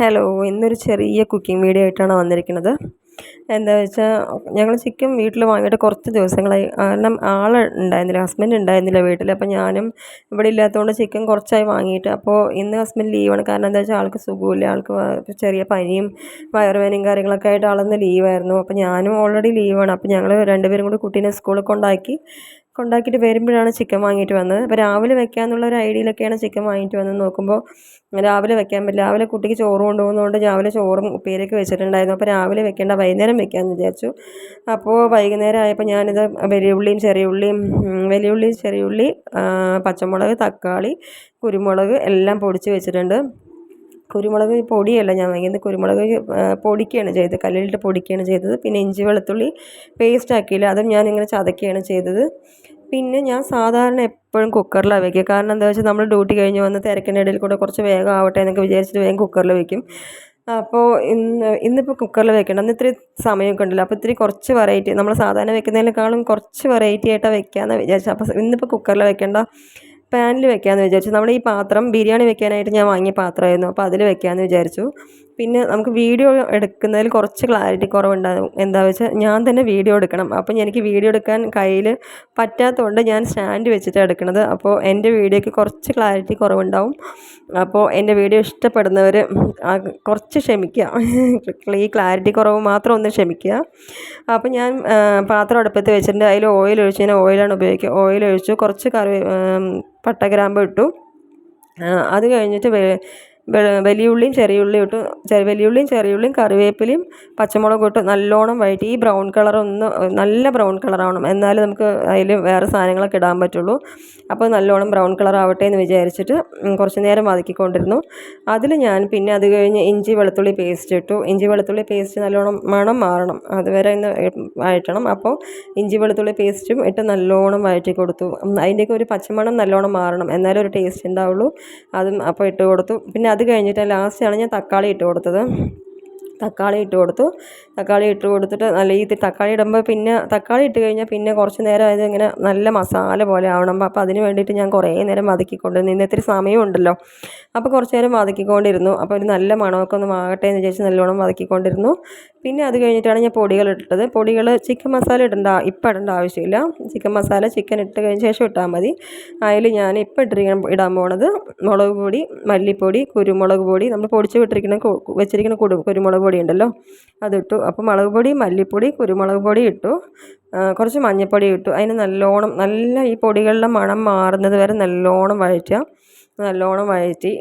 Hello ഇന്നൊരു ചെറിയ cooking video ആയിട്ടാണ് വന്നിരിക്കുന്നത്. എന്താ വെച്ചാൽ ഞങ്ങൾ ചിക്കൻ വീട്ടിൽ വാങ്ങിയിട്ട് കുറച്ച് ദിവസങ്ങളായി. കാരണം ആൾ ഉണ്ടായിരുന്നില്ല ഹസ്ബൻഡ് ഉണ്ടായിരുന്നില്ല വീട്ടിൽ. അപ്പോൾ ഞാനും ഇവിടെ ഇല്ലാത്തതുകൊണ്ട് ചിക്കൻ കുറച്ചായി വാങ്ങിയിട്ട്. അപ്പോൾ ഇന്ന് ഹസ്ബൻഡ് ലീവാണ് കാരണം എന്താ വെച്ചാൽ ആൾക്ക് സുഖമില്ല. ആൾക്ക് ചെറിയ പനിയും വയറുവേനയും കാര്യങ്ങളൊക്കെ ആയിട്ട് ആളൊന്ന് ലീവായിരുന്നു അപ്പോൾ ഞാനും ഓൾറെഡി ലീവാണ് അപ്പോൾ ഞങ്ങൾ രണ്ടുപേരും കൂടി കുട്ടീനെ സ്കൂളിൽ കൊണ്ടാക്കി കൊണ്ടാക്കിയിട്ട് വരുമ്പോഴാണ് ചിക്കൻ വാങ്ങിയിട്ട് വന്നത്. അപ്പോൾ രാവിലെ വെക്കാമെന്നുള്ള ഒരു ഐഡിയയിലൊക്കെയാണ് ചിക്കൻ വാങ്ങിയിട്ട് വന്നത് നോക്കുമ്പോൾ രാവിലെ വെക്കാൻ പറ്റില്ല. രാവിലെ കുട്ടിക്ക് ചോറ് കൊണ്ടുപോകുന്നതുകൊണ്ട് രാവിലെ ചോറും ഉപ്പേരിയൊക്കെ വെച്ചിട്ടുണ്ടായിരുന്നു. അപ്പോൾ രാവിലെ വെക്കേണ്ട വൈകുന്നേരം വെക്കാമെന്ന് വിചാരിച്ചു. അപ്പോൾ വൈകുന്നേരം ആയപ്പോൾ ഞാനിത് വലിയ ഉള്ളിയും ചെറിയ ഉള്ളിയും വലിയ ഉള്ളിയും ചെറിയ ഉള്ളി പച്ചമുളക് തക്കാളി കുരുമുളക് എല്ലാം പൊടിച്ച് വെച്ചിട്ടുണ്ട്. കുരുമുളക് പൊടിയല്ല ഞാൻ വാങ്ങിയത്. കുരുമുളക് പൊടിക്കുകയാണ് ചെയ്തത്. കല്ലിലിട്ട് പൊടിക്കുകയാണ് ചെയ്തത്. പിന്നെ ഇഞ്ചി വെളുത്തുള്ളി പേസ്റ്റ് ആക്കിയില്ല അതും ഞാനിങ്ങനെ ചതക്കുകയാണ് ചെയ്തത്. പിന്നെ ഞാൻ സാധാരണ എപ്പോഴും കുക്കറിലാണ് വയ്ക്കുക കാരണം എന്താ വെച്ചാൽ നമ്മൾ ഡ്യൂട്ടി കഴിഞ്ഞ് വന്ന് തിരക്കിന്റെ ഇടയിൽ കൂടെ കുറച്ച് വേഗം ആവട്ടെ എന്നൊക്കെ വിചാരിച്ചിട്ട് വേഗം കുക്കറിൽ വെക്കും. അപ്പോൾ ഇന്ന് ഇന്നിപ്പോൾ കുക്കറിൽ വെക്കണം അന്ന് ഇത്തിരി സമയമൊക്കെ ഉണ്ടല്ലോ. അപ്പോൾ ഇത്തിരി കുറച്ച് വെറൈറ്റി നമ്മൾ സാധാരണ വെക്കുന്നതിനേക്കാളും കുറച്ച് വെറൈറ്റി ആയിട്ടാണ് വെക്കാമെന്ന് വിചാരിച്ചു അപ്പോൾ ഇന്നിപ്പോൾ കുക്കറിൽ വെക്കേണ്ട. പാനിൽ വെക്കാമെന്ന് വിചാരിച്ചു. നമ്മൾ ഈ പാത്രം ബിരിയാണി വെക്കാനായിട്ട് ഞാൻ വാങ്ങിയ പാത്രമായിരുന്നു. അപ്പോൾ അതിൽ വെക്കാമെന്ന് വിചാരിച്ചു. പിന്നെ നമുക്ക് വീഡിയോ എടുക്കുന്നതിൽ കുറച്ച് ക്ലാരിറ്റി കുറവുണ്ടാകും എന്താ വെച്ചാൽ ഞാൻ തന്നെ വീഡിയോ എടുക്കണം. അപ്പം എനിക്ക് വീഡിയോ എടുക്കാൻ കയ്യിൽ പറ്റാത്തതുകൊണ്ട് ഞാൻ സ്റ്റാൻഡ് വെച്ചിട്ട് എടുക്കുന്നത്. അപ്പോൾ എന്റെ വീഡിയോയ്ക്ക് കുറച്ച് ക്ലാരിറ്റി കുറവുണ്ടാവും. അപ്പോൾ എന്റെ വീഡിയോ ഇഷ്ടപ്പെടുന്നവർ കുറച്ച് ക്ഷമിക്കുക. ഈ ക്ലാരിറ്റി കുറവ് മാത്രം ഒന്ന് ക്ഷമിക്കുക. അപ്പോൾ ഞാൻ പാത്രം അടുപ്പത്ത് വെച്ചിട്ടുണ്ട്. അതിൽ ഓയിൽ ഒഴിച്ച് ഞാൻ ഓയിലാണ് ഉപയോഗിക്കുക. ഓയിൽ ഒഴിച്ചു കുറച്ച് കറി പട്ട ഗ്രാമ്പ് ഇട്ടു. അത് കഴിഞ്ഞിട്ട് വലിയ ഉള്ളിയും ചെറിയ ഉള്ളിയും ഇട്ട് വലിയ ഉള്ളിയും ചെറിയ ഉള്ളിയും കറിവേപ്പിലയും പച്ചമുളകും ഇട്ട് നല്ലോണം വഴറ്റി. ഈ ബ്രൗൺ കളർ ഒന്ന് നല്ല ബ്രൗൺ കളറാവണം എന്നാലേ നമുക്ക് അതിൽ വേറെ സാധനങ്ങളൊക്കെ ഇടാൻ പറ്റുള്ളൂ. അപ്പോൾ നല്ലോണം ബ്രൗൺ കളർ ആവട്ടെ എന്ന് വിചാരിച്ചിട്ട് കുറച്ച് നേരം വതക്കിക്കൊണ്ടിരുന്നു. അതിൽ ഞാൻ പിന്നെ അത് കഴിഞ്ഞ് ഇഞ്ചി വെളുത്തുള്ളി പേസ്റ്റ് ഇട്ടു. ഇഞ്ചി വെളുത്തുള്ളി പേസ്റ്റ് നല്ലോണം മണം മാറണം. അതുവരെ ഇന്ന് വഴറ്റണം. അപ്പോൾ ഇഞ്ചി വെളുത്തുള്ളി പേസ്റ്റും ഇട്ട് നല്ലോണം വഴറ്റി കൊടുത്തു. അതിന്റെയൊക്കെ ഒരു പച്ചമണം നല്ലോണം മാറണം. എന്നാലേ ഒരു ടേസ്റ്റ് ഉണ്ടാവുള്ളൂ. അതും അപ്പോൾ ഇട്ട് കൊടുത്തു. പിന്നെ അത് കഴിഞ്ഞിട്ട് ലാസ്റ്റാണ് ഞാൻ തക്കാളി ഇട്ട് കൊടുത്തത്. തക്കാളി ഇട്ട് കൊടുത്തു. തക്കാളി ഇട്ട് കൊടുത്തിട്ട് നല്ല ഈ തക്കാളി ഇടുമ്പോൾ പിന്നെ തക്കാളി ഇട്ട് കഴിഞ്ഞാൽ പിന്നെ കുറച്ച് നേരം അത് ഇങ്ങനെ നല്ല മസാല പോലെ ആവണം. അപ്പോൾ അതിന് വേണ്ടിയിട്ട് ഞാൻ കുറേ നേരം വതക്കിക്കൊണ്ടിരുന്നു. ഇന്ന് ഇത്തിരി സമയമുണ്ടല്ലോ അപ്പോൾ കുറച്ച് നേരം വതക്കിക്കൊണ്ടിരുന്നു. അപ്പോൾ ഒരു നല്ല മണമൊക്കെ ഒന്ന് ആകട്ടെ എന്ന് വിചാരിച്ച് നല്ലോണം വതക്കിക്കൊണ്ടിരുന്നു. പിന്നെ അത് കഴിഞ്ഞിട്ടാണ് ഞാൻ പൊടികൾ ഇട്ടത്. പൊടികൾ ചിക്കൻ മസാല ഇടണ്ട ഇപ്പം ഇടേണ്ട ആവശ്യമില്ല. ചിക്കൻ മസാല ചിക്കൻ ഇട്ട് കഴിഞ്ഞ ശേഷം ഇട്ടാൽ മതി. അതിൽ ഞാൻ ഇപ്പം ഇട്ടിരിക്കണം ഇടാൻ പോണത് മുളക് പൊടി മല്ലിപ്പൊടി കുരുമുളക് പൊടി. നമ്മൾ പൊടിച്ച് വിട്ടിരിക്കുന്ന വെച്ചിരിക്കുന്ന കുരുമുളക് പൊടി ഉണ്ടല്ലോ അതിട്ടു. അപ്പോൾ മുളക് പൊടി മല്ലിപ്പൊടി കുരുമുളക് പൊടി ഇട്ടു. കുറച്ച് മഞ്ഞൾപ്പൊടി ഇട്ടു. അതിന് നല്ലോണം നല്ല ഈ പൊടികളുടെ മണം മാറുന്നത് വരെ നല്ലോണം വഴറ്റുക. നല്ലോണം വഴറ്റി.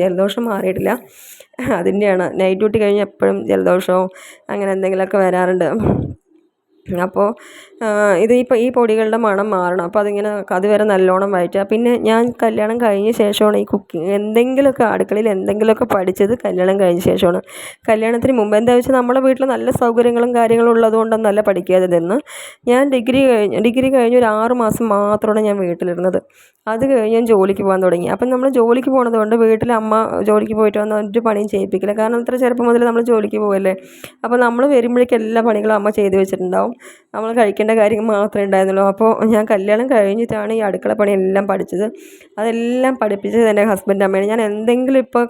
ജലദോഷം മാറിയിട്ടില്ല. അതിന്റെയാണ്. നൈറ്റ് ഡ്യൂട്ടി കഴിഞ്ഞ് എപ്പോഴും ജലദോഷവും അങ്ങനെ എന്തെങ്കിലുമൊക്കെ വരാറുണ്ട്. അപ്പോൾ ഇത് ഇപ്പോൾ ഈ പൊടികളുടെ മണം മാറണം. അപ്പോൾ അതിങ്ങനെ അതുവരെ നല്ലോണം വഴറ്റുക പിന്നെ ഞാൻ കല്യാണം കഴിഞ്ഞ ശേഷമാണ് ഈ കുക്കിംഗ് എന്തെങ്കിലുമൊക്കെ അടുക്കളയിൽ എന്തെങ്കിലുമൊക്കെ പഠിച്ചത് കല്യാണം കഴിഞ്ഞ ശേഷമാണ്. കല്യാണത്തിന് മുമ്പ് എന്താ വെച്ചാൽ നമ്മുടെ വീട്ടിൽ നല്ല സൗകര്യങ്ങളും കാര്യങ്ങളും ഉള്ളതുകൊണ്ടൊന്നല്ല പഠിക്കാതെ നിന്ന്. ഞാൻ ഡിഗ്രി കഴിഞ്ഞ് ഡിഗ്രി കഴിഞ്ഞ് ഒരു ആറ് മാസം മാത്രമാണ് ഞാൻ വീട്ടിലിരുന്നത്. അത് കഴിഞ്ഞ് ഞാൻ ജോലിക്ക് പോകാൻ തുടങ്ങി. അപ്പം നമ്മൾ ജോലിക്ക് പോകുന്നത് കൊണ്ട് വീട്ടിൽ അമ്മ ജോലിക്ക് പോയിട്ട് വന്ന് ഒരു പണിയും ചെയ്യിപ്പിക്കില്ല. കാരണം ഇത്ര ചെറുപ്പം മുതൽ നമ്മൾ ജോലിക്ക് പോകല്ലേ അപ്പോൾ നമ്മൾ വരുമ്പോഴേക്കും എല്ലാ പണികളും അമ്മ ചെയ്ത് വെച്ചിട്ടുണ്ടാവും. നമ്മൾ കഴിക്കേണ്ട കാര്യങ്ങൾ മാത്രമേ ഉണ്ടായിരുന്നുള്ളൂ. അപ്പോൾ ഞാൻ കല്യാണം കഴിഞ്ഞിട്ടാണ് ഈ അടുക്കള പണി എല്ലാം പഠിച്ചത്. അതെല്ലാം പഠിപ്പിച്ചത് എന്റെ ഹസ്ബൻഡ് അമ്മയാണ്. ഞാൻ എന്തെങ്കിലും ഇപ്പോൾ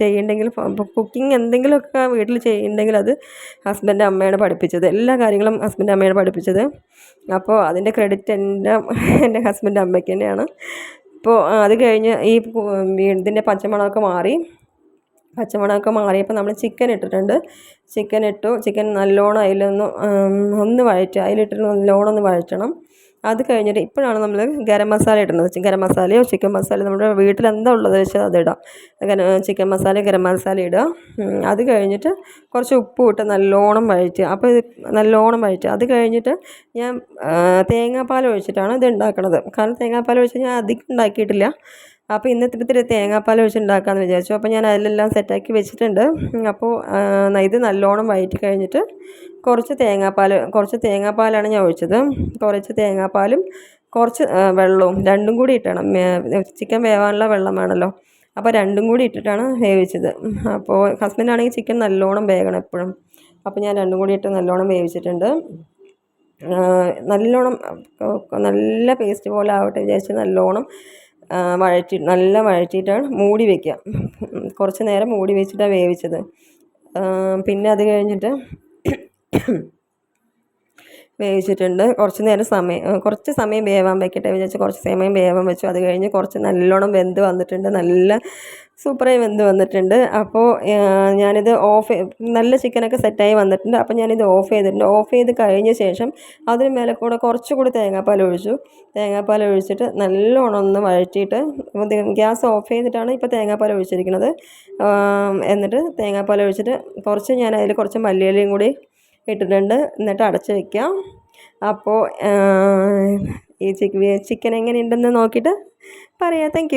ചെയ്യണ്ടെങ്കിൽ കുക്കിംഗ് എന്തെങ്കിലുമൊക്കെ വീട്ടിൽ ചെയ്യണ്ടെങ്കിൽ അത് ഹസ്ബൻഡ് അമ്മയാണ് പഠിപ്പിച്ചത്. എല്ലാ കാര്യങ്ങളും ഹസ്ബൻഡ് അമ്മയാണ് പഠിപ്പിച്ചത്. അപ്പോൾ അതിന്റെ ക്രെഡിറ്റ് എന്റെ എന്റെ ഹസ്ബൻഡ് അമ്മയ്ക്ക് തന്നെയാണ്. ഇപ്പോൾ അത് കഴിഞ്ഞ് ഈ ഇതിന്റെ പച്ചമണമൊക്കെ മാറി. പച്ചമുളകൊക്കെ മാറിയപ്പോൾ നമ്മൾ ചിക്കൻ ഇട്ടിട്ടുണ്ട്. ചിക്കൻ ഇട്ടു. ചിക്കൻ നല്ലോണം അതിലൊന്ന് ഒന്ന് വഴറ്റുക അതിലിട്ടിട്ട് നല്ലോണം ഒന്ന് വഴറ്റണം. അത് കഴിഞ്ഞിട്ട് ഇപ്പോഴാണ് നമ്മൾ ഗരം മസാല ഇടുന്നത്. ഗരം മസാലയോ ചിക്കൻ മസാലയോ നമ്മുടെ വീട്ടിൽ എന്താ ഉള്ളത് വെച്ചാൽ അതിടാം അങ്ങനെ ചിക്കൻ മസാല ഗരം മസാല ഇടുക. അത് കഴിഞ്ഞിട്ട് കുറച്ച് ഉപ്പ് ഇട്ട് നല്ലോണം വഴറ്റുക. അപ്പോൾ ഇത് നല്ലോണം വഴറ്റുക. അത് കഴിഞ്ഞിട്ട് ഞാൻ തേങ്ങാപ്പാൽ ഒഴിച്ചിട്ടാണ് ഇത് ഉണ്ടാക്കുന്നത് കാരണം തേങ്ങാപ്പാൽ ഒഴിച്ച് ഞാൻ അധികം ഉണ്ടാക്കിയിട്ടില്ല. അപ്പോൾ ഇന്നത്തെ ഇത്തിരി തേങ്ങാപ്പാൽ വെച്ചുണ്ടാക്കാമെന്ന് വിചാരിച്ചു. അപ്പോൾ ഞാൻ അതിലെല്ലാം സെറ്റാക്കി വെച്ചിട്ടുണ്ട്. അപ്പോൾ ഇത് നല്ലോണം വയറ്റി കഴിഞ്ഞിട്ട് കുറച്ച് തേങ്ങാപ്പാൽ കുറച്ച് തേങ്ങാപ്പാലാണ് ഞാൻ ഒഴിച്ചത്. കുറച്ച് തേങ്ങാപ്പാലും കുറച്ച് വെള്ളവും രണ്ടും കൂടി ഇട്ടണം. ചിക്കൻ വേവാനുള്ള വെള്ളം വേണമല്ലോ അപ്പോൾ രണ്ടും കൂടി ഇട്ടിട്ടാണ് വേവിച്ചത്. അപ്പോൾ ഹസ്ബൻഡാണെങ്കിൽ ചിക്കൻ നല്ലോണം വേകണം എപ്പോഴും. അപ്പോൾ ഞാൻ രണ്ടും കൂടി ഇട്ട് നല്ലോണം വേവിച്ചിട്ടുണ്ട്. നല്ലോണം നല്ല പേസ്റ്റ് പോലെ ആവട്ടെ വിചാരിച്ച് നല്ലോണം വഴറ്റി നല്ല വഴറ്റിയിട്ടാണ് മൂടി വയ്ക്കുക കുറച്ച് നേരം മൂടി വെച്ചിട്ടാണ് വേവിച്ചത്. പിന്നെ അത് കഴിഞ്ഞിട്ട് വേവിച്ചിട്ടുണ്ട്. കുറച്ച് നേരം സമയം കുറച്ച് സമയം വേവാൻ വെക്കട്ടെ വിചാരിച്ച് കുറച്ച് സമയം വേവാൻ വെച്ചു. അത് കഴിഞ്ഞ് കുറച്ച് നല്ലോണം വെന്ത് വന്നിട്ടുണ്ട്. നല്ല സൂപ്പറായി വെന്ത് വന്നിട്ടുണ്ട്. അപ്പോൾ ഞാനിത് ഓഫ് നല്ല ചിക്കനൊക്കെ സെറ്റായി വന്നിട്ടുണ്ട്. അപ്പോൾ ഞാനിത് ഓഫ് ചെയ്തിട്ടുണ്ട്. ഓഫ് ചെയ്ത് കഴിഞ്ഞ ശേഷം അതിന് മേലെ കൂടെ കുറച്ചുകൂടി തേങ്ങാപ്പാൽ ഒഴിച്ചു. തേങ്ങാപ്പാൽ ഒഴിച്ചിട്ട് നല്ലോണം ഒന്ന് വഴറ്റിയിട്ട് ഗ്യാസ് ഓഫ് ചെയ്തിട്ടാണ് ഇപ്പോൾ തേങ്ങാപ്പാൽ ഒഴിച്ചിരിക്കുന്നത്. എന്നിട്ട് തേങ്ങാപ്പാൽ ഒഴിച്ചിട്ട് കുറച്ച് ഞാൻ അതിൽ കുറച്ച് മല്ലിയിലയും കൂടി ഇട്ടിട്ടുണ്ട്. എന്നിട്ട് അടച്ച് വയ്ക്കാം അപ്പോൾ ഈ ചിക്കൻ എങ്ങനെയുണ്ടെന്ന് നോക്കിയിട്ട് പറയാം. താങ്ക്